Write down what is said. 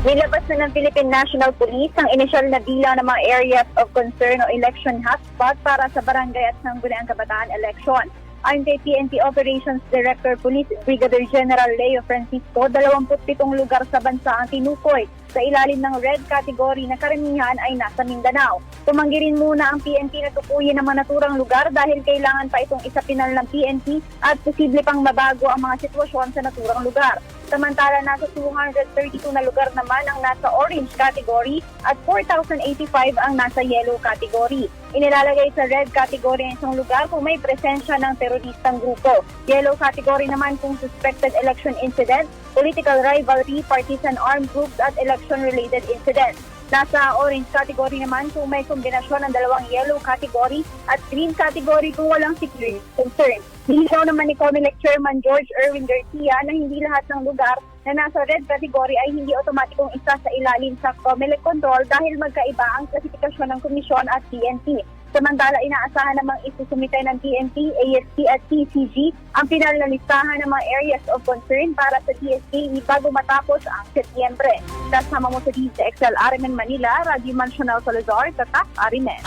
Nilabas na ng Philippine National Police ang inisyal na bilang ng mga areas of concern o election hotspot para sa barangay at sangguniang kabataan election. Ayon kay PNP Operations Director Police Brigadier General Leo Francisco, 27 lugar sa bansa ang tinukoy sa ilalim ng red category na karamihan ay nasa Mindanao. Tumanggi rin muna ang PNP na tukuyin ang mga naturang lugar dahil kailangan pa itong isapinal ng PNP at posible pang mabago ang mga sitwasyon sa naturang lugar. Samantala, nasa 232 na lugar naman ang nasa orange category at 4,085 ang nasa yellow category. Inilalagay sa red category ang isang lugar kung may presensya ng teroristang grupo. Yellow category naman kung suspected election incident, political rivalry, partisan armed groups at election-related incidents. Nasa orange category naman kung may kombinasyon ng dalawang yellow category at green category kung walang security concern. Nilinaw naman ni COMELEC Chairman George Erwin Garcia na hindi lahat ng lugar na nasa red category ay hindi otomatikong isa sa ilalim sa COMELEC control dahil magkaiba ang klasifikasyon ng komisyon at PNP. Samantala, inaasahan namang isusumitay ng PNP, ASP at TCG ang pinal ng mga areas of concern para sa TSK bago matapos ang Setyembre. Kasama mo sa DZXL Arimen Manila, Radio Mansional Salazar, Tatak Arimen.